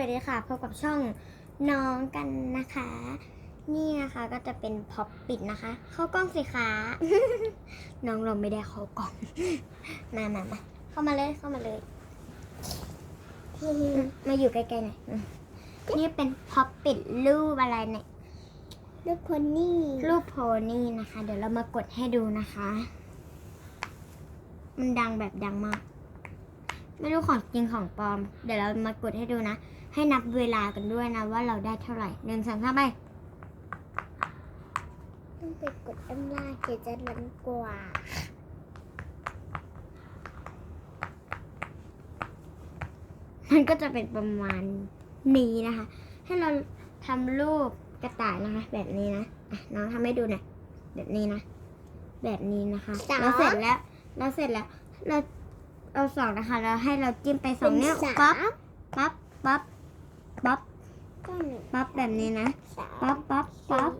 วัสดีค่ะพบกับช่องน้องกันนะคะ นี่นะคะก็จะเป็นพ็อปปิดนะคะ เข้ากล้องสิคะน้องเราไม่ได้เข้ากล้องมามามาเข้ามาเลยเข้ามาเลยอืมมาอยู่ใกล้ๆหน่อยอืมนี่เป็นพ็อปปิดรูปอะไรเนี่ยลูกคนนี่รูปโพนี่นะคะ เดี๋ยวเรามากดให้ดูนะคะ มันดังแบบดังมาก ไม่รู้ของจริงของปลอม เดี๋ยวเรามากดให้ดูนะ ให้นับเวลากันด้วยนะว่าเราได้เท่าไหร่หนึ่งสองสามไปต้องไปกดอำนาจเดี๋ยวจะรันกว่ามันก็จะเป็นประมาณนี้นะคะ ให้เราทำรูปกระต่ายนะคะ แบบนี้นะอะน้องทำให้ดูหน่อยแบบนี้นะ แบบนี้นะคะสองเราเสร็จแล้ว เราเสร็จแล้ว เรา เราสองนะคะเราให้เราจิ้มไปสองนิ้วเป็นปั๊บสามปั๊บปั๊บปั๊บก็หนึ่งปั๊บแบบนี้นะสามปั๊บปั๊บ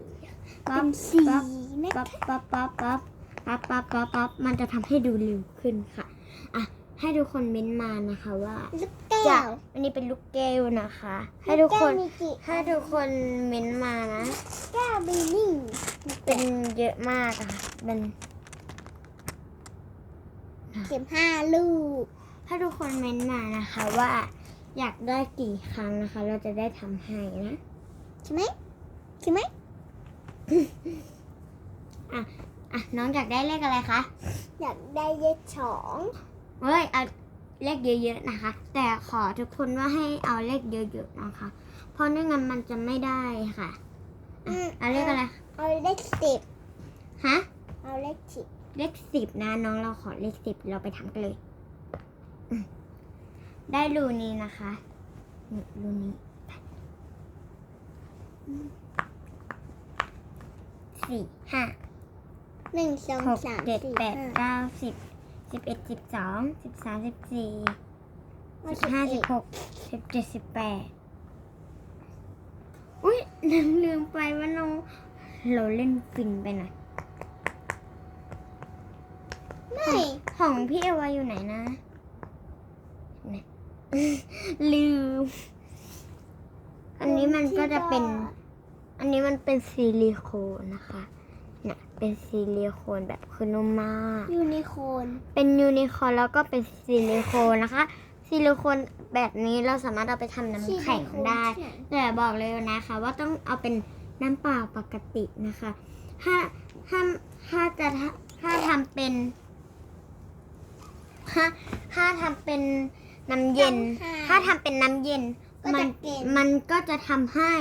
ปั๊บเป็ปั๊บนสี่ปั๊บนะปั๊บปั๊บปั๊บปั๊บปั๊บปั๊บปั๊บปั๊บมันจะทำให้ดูเร็วขึ้นค่ะอะให้ทุกคนเม้นต์มานะคะว่าลูกแก้จะวอันนี้เป็นลูกแก้วนะคะ ให้ทุกคน ลูแวมีกี่ให้ทุกคนเม้นต์มานะ แก้วบีนี่เป็นเยอะมากอะค่ะเป็น สิบห้าลูกให้ทุกคนเม้นต์มานะคะว่าอยากได้กี่ครั้งนะคะ เราจะได้ทำให้นะ ใช่ไหมใช่ไหมอะน้องอยากได้เลขอะไรคะ อยากได้เลขสองเฮ้ยเอาเลขเยอะๆนะคะ แต่ขอทุกคนว่าให้เอาเลขเยอะๆนะคะ เพราะไม่งั้นมันจะไม่ได้ค่ะอะเอาเลขอะไร เอาเลขสิบฮะ เอาเลขสิบ เลขสิบนะน้องเราขอเลขสิบเราไปทำกันเลย ได้รูนี้นะคะนี่รูนี้สี่ห้าหนึ่งสองหกสามเจ็ดสี่แปดห้าเก้าสิบสิบเอ็ดสิบสองสิบสามสิบสี่สิบห้าสิบหกสิบเจ็ดสิบแปดอุ้ยลืมลืมไปว่าน้องเราเล่นฟินไปหน่อย ไม่ ของพี่เอวาอยู่ไหนนะไหนลืม อันนี้มันก็จะเป็น อันนี้มันเป็นซิลิโคนนะคะเนี่ยเป็นซิลิโคนแบบคือนุ่มมาก ยูนิโคร์นเป็นยูนิคอร์นแล้วก็เป็นซิลิโคนนะคะ ซิลิโคนแบบนี้เราสามารถเอาไปทำน้ำแข็งได้ แต่บอกเลยนะคะ ว่าต้องเอาเป็นน้ำเปล่าปกตินะคะ ถ้าถ้าถ้าจะถ้าถ้าทำเป็น ถ้าถ้าทำเป็นน้ำเย็นถ้าทำเป็นน้ำเย็น ก็มัจะนเก่งมันก็จะทำให้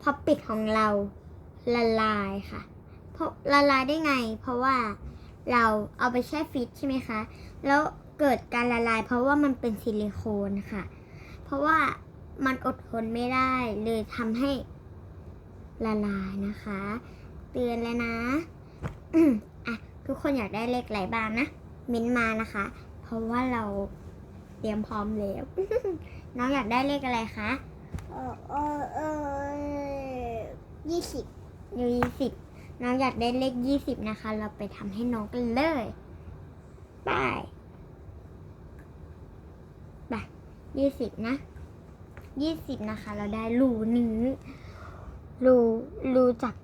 พอปิดของเราละลายค่ะเพราะละลายได้ไง เพราะว่าเราเอาไปแช่ฟรีซใช่ไหมคะ แล้วเกิดการละลาย เพราะว่ามันเป็นซิลิโคนค่ะ เพราะว่ามันอดทนไม่ได้เลยทำให้ละลายนะคะ เตือนแล้วนะอืมอะ ทุกคนอยากได้เลขอะไรบ้างนะมิ้นท์มานะคะ เพราะว่าเราเตรียมพร้อมแล้วน้องอยากได้เลขอะไรคะเออเออเออยี่สิบยี่สิบน้องอยากได้เลขยี่สิบนะคะ เราไปทำให้น้องกันเลยไปไปยี่สิบนะยี่สิบนะคะ เราได้รูนี้รูรูจาก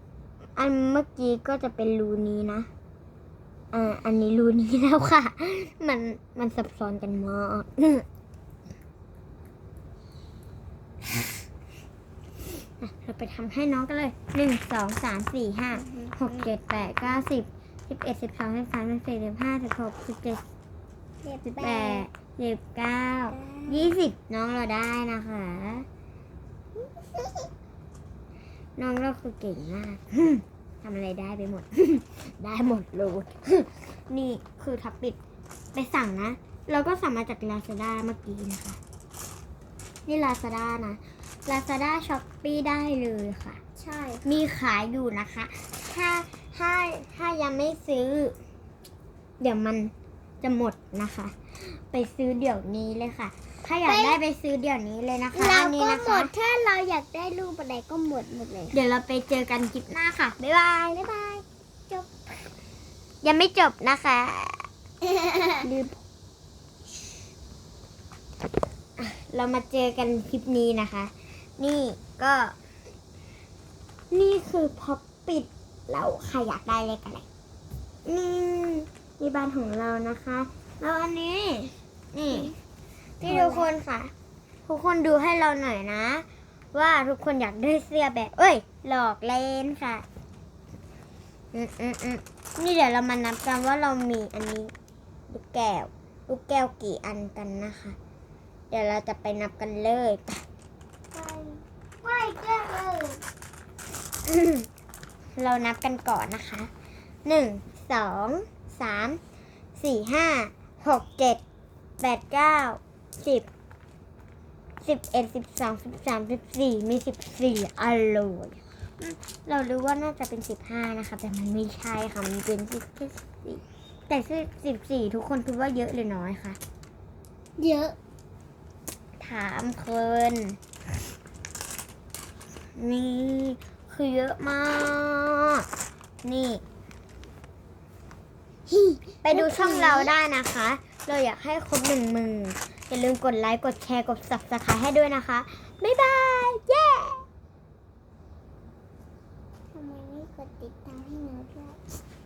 อันเมื่อกี้ก็จะเป็นรูนี้นะ อ่าอันนี้รูนี้แล้วค่ะ มันมันซับซ้อนกันมากเราไปทำให้น้องกันเลยหนึ่งสองสามสี่ห้าหกเจ็ดแปดเก้าสิบสิบเอ็ดสิบสองสิบสามสิบสี่สิบห้าสิบหกสิบเจ็ดสิบแปดสิบเก้ายี่สิบน้องเราได้นะคะ น้องเราคือเก่งมาก ทำอะไรได้ไปหมด ได้หมดเลยนี่คือทับปิดไปสั่งนะเราก็สั่งมาจาก Lazada เมื่อกี้นะคะ นี่ Lazada นะ Lazada Shopee ได้เลยค่ะ ใช่ มีขายอยู่นะคะ ถ้าถ้าถ้ายังไม่ซื้อ เดี๋ยวมันจะหมดนะคะ ไปซื้อเดี๋ยวนี้เลยค่ะ ถ้าอยากได้ไปซื้อเดี๋ยวนี้เลยนะคะเราอันนี้ก็นะหมคะดถ้าเราอยากได้รูปอะไรก็หมดหมดเลย เดี๋ยวเราไปเจอกันคลิปหน้าค่ะ บ๊ายบาย บ๊ายบายยังไม่จบนะคะ ลืมอะเรามาเจอกันคลิปนี้นะคะ นี่ก็ นี่คือพอปิดแล้วใครอยากได้เลขอะไรนี่นี่บ้านของเรานะคะ แล้วอันนี้ นี่ นี่ทุกคนค่ะ ทุกคนดูให้เราหน่อยนะ ว่าทุกคนอยากได้เสื้อแบบ เอ้ย หลอกเล่นค่ะ อืมอืมอืมนี่เดี๋ยวเรามานับกันว่าเรามีอันนี้ลูกแก้ว ลูกแก้วกี่อันกันนะคะ เดี๋ยวเราจะไปนับกันเลยไปไปแก้เลยเรานับกันก่อนนะคะหนึ่งสองสามสี่ห้าหกเจ็ดแปดเก้า สิบสิบเอ็ดสิบสองสิบสามสิบสี่มีสิบสี่อร่อยอืมเรารู้ว่าน่าจะเป็นสิบห้านะคะ แต่มันไม่ใช่ค่ะ มันเป็นสิบสี่แต่สิบสี่ทุกคนคิดว่าเยอะหรือน้อยคะเยอะ ถามเคินนี่คือเยอะมาก นี่ไปดูช่องเราได้นะคะ เราอยากให้ครบหนึ่งหมือ อย่าลืมกดไลค์ กดแชร์ กด subscribe ให้ด้วยนะคะ บ๊ายบาย เย้ทำไมไม่กดติดตามให้หนูด้วย